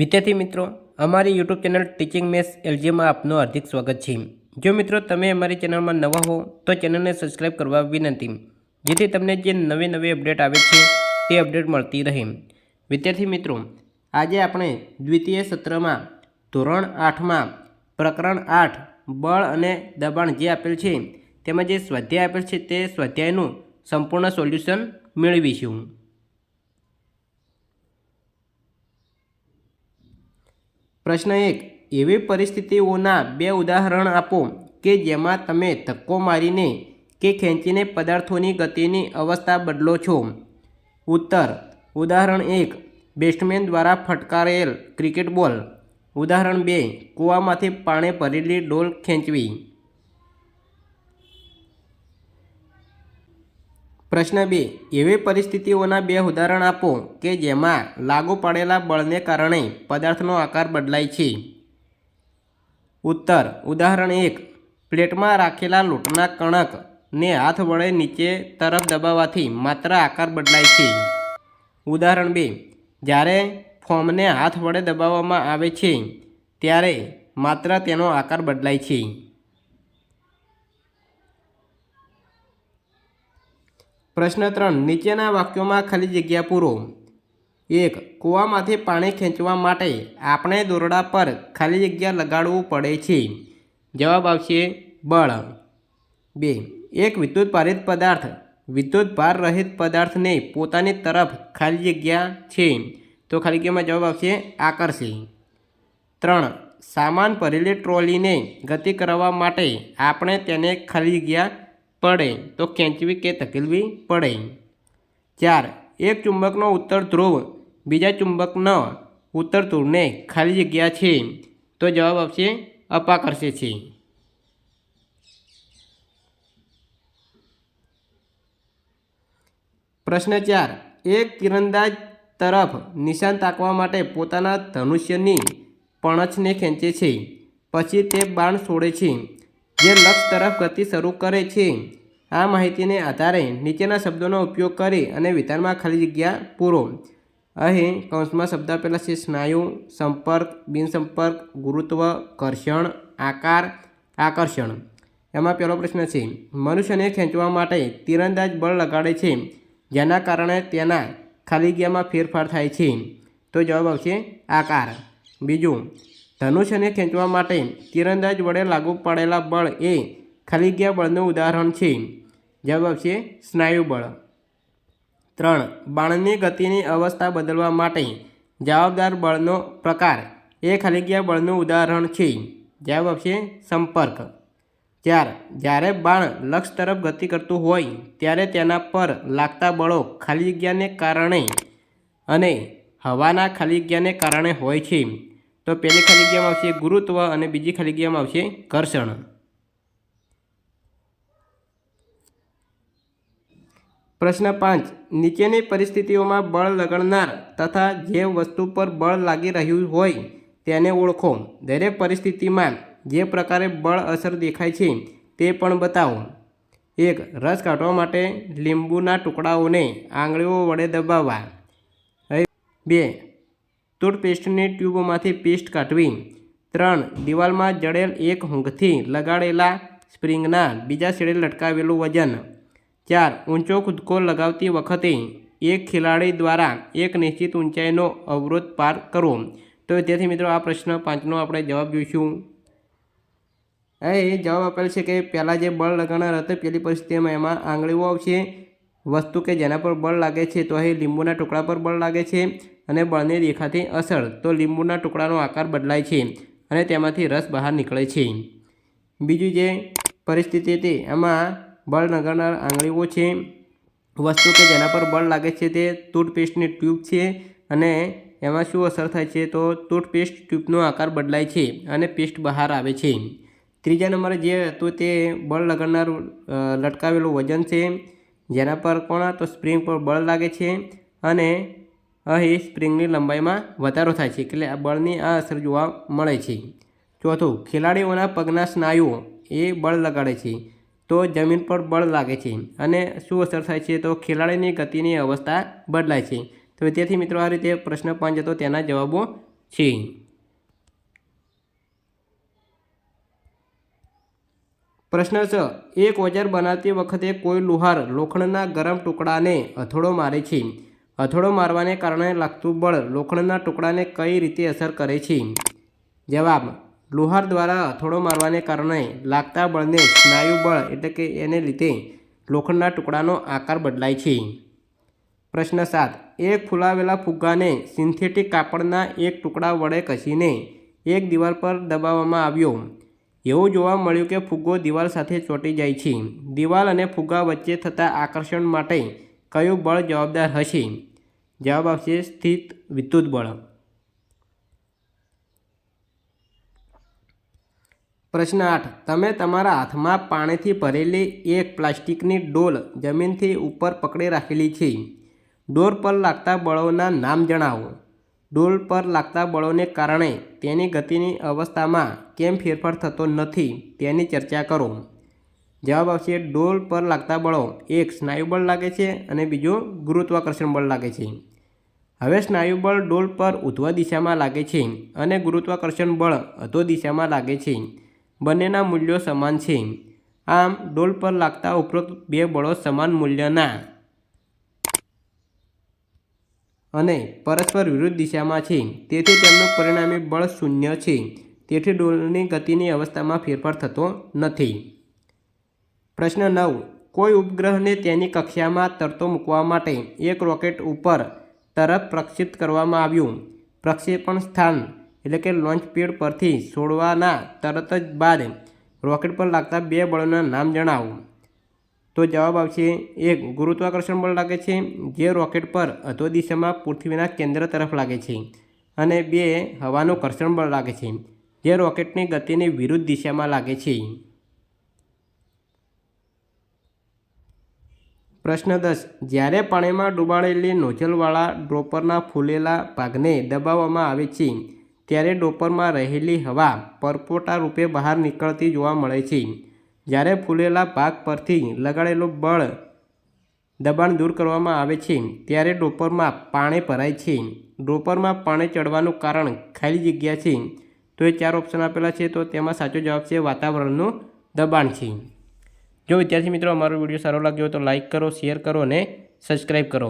વિદ્યાર્થી મિત્રો, અમારી યુટ્યુબ ચેનલ ટીચિંગ મેથ્સ એલજીમાં આપનું હાર્દિક સ્વાગત છે. જો મિત્રો તમે અમારી ચેનલમાં નવા હો, તો ચેનલને સબસ્ક્રાઈબ કરવા વિનંતી. જેથી તમને જે નવી નવી અપડેટ આવે છે, તે અપડેટ મળતી રહે. વિદ્યાર્થી મિત્રો, આજે આપણે દ્વિતીય સત્રમાં ધોરણ આઠમાં પ્રકરણ આઠ, બળ અને દબાણ જે આપેલ છે, તેમાં જે સ્વાધ્યાય આપેલ છે, તે સ્વાધ્યાયનું સંપૂર્ણ સોલ્યુશન મેળવીશું. પ્રશ્ન એક, એવી પરિસ્થિતિઓના બે ઉદાહરણ આપો કે જેમાં તમે ધક્કો મારીને કે ખેંચીને પદાર્થોની ગતિની અવસ્થા બદલો છો. ઉત્તર, ઉદાહરણ એક, બેટ્સમેન દ્વારા ફટકારેલ ક્રિકેટ બોલ. ઉદાહરણ બે, કૂવામાંથી પાણી ભરેલી ડોલ ખેંચવી. પ્રશ્ન બે, એવી પરિસ્થિતિઓના બે ઉદાહરણ આપો કે જેમાં લાગુ પડેલા બળને કારણે પદાર્થનો આકાર બદલાય છે. ઉત્તર, ઉદાહરણ એક, પ્લેટમાં રાખેલા લોટના કણકને હાથ વડે નીચે તરફ દબાવવાથી માત્ર આકાર બદલાય છે. ઉદાહરણ બે, જ્યારે ફોર્મને હાથ વડે દબાવવામાં આવે છે, ત્યારે માત્ર તેનો આકાર બદલાય છે. પ્રશ્ન ત્રણ, નીચેના વાક્યોમાં ખાલી જગ્યા પૂરો. એક, કૂવામાંથી પાણી ખેંચવા માટે આપણે દોરડા પર ખાલી જગ્યા લગાડવું પડે છે. જવાબ આવશે બળ. બે, એક વિદ્યુત ભારિત પદાર્થ વિદ્યુત ભાર રહિત પદાર્થને પોતાની તરફ ખાલી જગ્યા છે. તો ખાલી જગ્યામાં જવાબ આવશે આકર્ષી. ત્રણ, સામાન ભરેલી ટ્રોલીને ગતિ કરાવવા માટે આપણે તેને ખાલી જગ્યા પડે તો ખેંચવી કે ધકેલવી પડે. ચાર, એક ચુંબકનો ઉત્તર ધ્રુવ, બીજા ચુંબકનો ઉત્તર ધ્રુવને ખાલી જગ્યા છે. તો જવાબ આવશે અપાકર્ષે છે. પ્રશ્ન ચાર, એક તીરંદાજ તરફ નિશાન તાકવા માટે પોતાના ધનુષ્યની પણછને ખેંચે છે. પછી તે બાણ છોડે છે. જે લક્ષ તરફ ગતિ શરૂ કરે છે. આ માહિતીને આધારે નીચેના શબ્દોનો ઉપયોગ કરી અને વિધાનમાં ખાલી જગ્યા પૂરો. અહીં કૌંસમાં શબ્દ આપેલા છે સ્નાયુ, સંપર્ક, બિનસંપર્ક, ગુરુત્વ, ઘર્ષણ, આકાર, આકર્ષણ. એમાં પહેલો પ્રશ્ન છે, મનુષ્યને ખેંચવા માટે તીરંદાજ બળ લગાડે છે, જેના કારણે તેના ખાલી જગ્યામાં ફેરફાર થાય છે. તો જવાબ આવશે આકાર. બીજું ધનુષ્યને ખેંચવા માટે તીરંદાજ વડે લાગુ પડેલા બળ એ ખાલી બળનું ઉદાહરણ છે. જવાબ આવશે સ્નાયુ બળ. ત્રણ, બાણની ગતિની અવસ્થા બદલવા માટે જવાબદાર બળનો પ્રકાર એ ખાલી બળનું ઉદાહરણ છે. જવાબ આવશે સંપર્ક. ચાર, જ્યારે બાણ લક્ષ તરફ ગતિ કરતું હોય ત્યારે તેના પર લાગતા બળો ખાલી જગ્યાને કારણે અને હવાના ખાલી જગ્યાને કારણે હોય છે. તો પહેલી ખાલી જગ્યામાં આવશે ગુરુત્વ અને બીજી ખાલી જગ્યામાં આવશે ઘર્ષણ. પ્રશ્ન પાંચ. નીચેની પરિસ્થિતિઓમાં બળ લગાડનાર તથા જે વસ્તુ પર બળ લાગી રહ્યું હોય તેને ઓળખો. દરેક પરિસ્થિતિમાં જે પ્રકારે બળ અસર દેખાય છે તે પણ બતાવો. એક, રસ કાઢવા માટે લીંબુના ટુકડાઓને આંગળીઓ વડે દબાવવા. બે ટૂથપેસ્ટની ટ્યુબમાંથી પેસ્ટ કાઢવી. ત્રણ, દિવાલમાં જડેલ એક હૂંઘથી લગાડેલા સ્પ્રિંગના બીજા છેડે લટકાવેલું વજન. ચાર, ઊંચો કૂદકો લગાવતી વખતે એક ખેલાડી દ્વારા એક નિશ્ચિત ઊંચાઈનો અવરોધ પાર કરવો. તો વિદ્યાર્થી મિત્રો, આ પ્રશ્ન પાંચનો આપણે જવાબ જોઈશું. એ જવાબ આપેલ છે કે પહેલાં જે બળ લગાડનાર હતો પેલી પરિસ્થિતિમાં એમાં આંગળીઓ આવશે. વસ્તુ કે જેના પર બળ લાગે છે, તો અહીં લીંબુના ટુકડા પર બળ લાગે છે. અને બળને દેખાતી અસર, તો લીંબુના ટુકડાનો આકાર બદલાય છે અને તેમાંથી રસ બહાર નીકળે છે. બીજું જે પરિસ્થિતિ હતી, એમાં બળ નગરનાર આંગળીઓ છે. વસ્તુ કે જેના પર બળ લાગે છે તે ટૂથપેસ્ટની ટ્યુબ છે અને એમાં શું અસર થાય છે, તો ટૂથપેસ્ટ ટ્યુબનો આકાર બદલાય છે અને પેસ્ટ બહાર આવે છે. ત્રીજા નંબરે જે હતું તે બળ લગાડનાર લટકાવેલું વજન છે, જેના પર કોણ, તો સ્પ્રિંગ પર બળ લાગે છે અને અહીં સ્પ્રિંગની લંબાઈમાં વધારો થાય છે. એટલે આ બળની આ અસર જોવા મળે છે. ચોથું, ખેલાડીઓના પગના સ્નાયુઓ. એ બળ લગાડે છે. તો જમીન પર બળ લાગે છે. અને શું અસર થાય છે? તો ખેલાડીની ગતિની અવસ્થા બદલાય છે. તો વિદ્યાર્થી મિત્રો, આ રીતે પ્રશ્ન પાંચ હતો. તેના જવાબો છે. પ્રશ્ન છ એક ઓજાર બનાવતી વખતે કોઈ લુહાર લોખંડના ગરમ ટુકડાને હથોડો મારે છે. હથોડો મારવાને કારણે લાગતું બળ લોખંડના ટુકડાને કઈ રીતે અસર કરે છે? જવાબ, લુહાર દ્વારા હથોડો મારવાને કારણે લાગતા બળને સ્નાયુ બળ એટલે કે એને લીધે લોખંડના ટુકડાનો આકાર બદલાય છે. પ્રશ્ન સાત, એક ફૂલાવેલા ફુગ્ગાને સિન્થેટિક કાપડના એક ટુકડા વડે કસીને એક દિવાલ પર દબાવવામાં આવ્યો. એવું જોવા મળ્યું કે ફુગ્ગો દિવાલ સાથે ચોંટી જાય છે. દિવાલ અને ફુગ્ગા વચ્ચે થતા આકર્ષણ માટે કયું બળ જવાબદાર હશે? જવાબ આવશે સ્થિત વિદ્યુત બળ. પ્રશ્ન આઠ. તમે તમારા હાથમાં પાણીથી ભરેલી એક પ્લાસ્ટિકની ડોલ જમીનથી ઉપર પકડી રાખેલી છે. ડોર પર લાગતા બળોના નામ જણાવો. ડોલ પર લાગતા બળોને કારણે તેની ગતિની અવસ્થામાં કેમ ફેરફાર થતો નથી તેની ચર્ચા કરો. જવાબ આવશે ડોલ પર લાગતા બળો. એક સ્નાયુબળ લાગે છે અને બીજો ગુરુત્વાકર્ષણ બળ લાગે છે. હવે સ્નાયુબળ ડોલ પર ઉધ્વ દિશામાં લાગે છે અને ગુરુત્વાકર્ષણ બળ અધો દિશામાં લાગે છે. બંનેના મૂલ્યો સમાન છે. આમ, ડોલ પર લાગતા ઉપરોક્ત બે બળો સમાન મૂલ્યના અને પરસ્પર વિરુદ્ધ દિશામાં છે. તેથી તેમનું પરિણામી બળ શૂન્ય છે. તેથી ડોલની ગતિની અવસ્થામાં ફેરફાર થતો નથી. પ્રશ્ન નવ. કોઈ ઉપગ્રહને તેની કક્ષામાં તરતો મૂકવા માટે એક રોકેટ ઉપર તરફ પ્રક્ષેપિત કરવામાં આવ્યું. પ્રક્ષેપણ સ્થાન, એટલે કે લોન્ચ પેડ પરથી છોડવાના તરત જ બાદ રોકેટ પર લાગતા બે બળોના નામ જણાવો. તો જવાબ આવશે એક, ગુરુત્વાકર્ષણ બળ લાગે છે, જે રોકેટ પર અધો દિશામાં પૃથ્વીના કેન્દ્ર તરફ લાગે છે. અને બે, હવાનું ઘર્ષણ બળ લાગે છે, જે રોકેટની ગતિની વિરુદ્ધ દિશામાં લાગે છે. પ્રશ્ન દસ. જ્યારે પાણીમાં ડૂબાડેલી નોઝલવાળા ડ્રોપરના ફૂલેલા ભાગને દબાવવામાં આવે છે, ત્યારે ડોપરમાં રહેલી હવા પરપોટા રૂપે બહાર નીકળતી જોવા મળે છે. જ્યારે ફૂલેલા ભાગ પરથી લગાડેલું બળ દબાણ દૂર કરવામાં આવે છે, ત્યારે ડોપરમાં પાણી ભરાય છે. ડોપરમાં પાણી ચડવાનું કારણ ખાલી જગ્યા છે. તો એ ચાર ઓપ્શન આપેલા છે, તો તેમાં સાચો જવાબ છે વાતાવરણનું દબાણ છે. જો વિદ્યાર્થી મિત્રો અમારો વીડિયો સારો લાગ્યો તો લાઇક કરો શેર કરો અને સબસ્ક્રાઈબ કરો.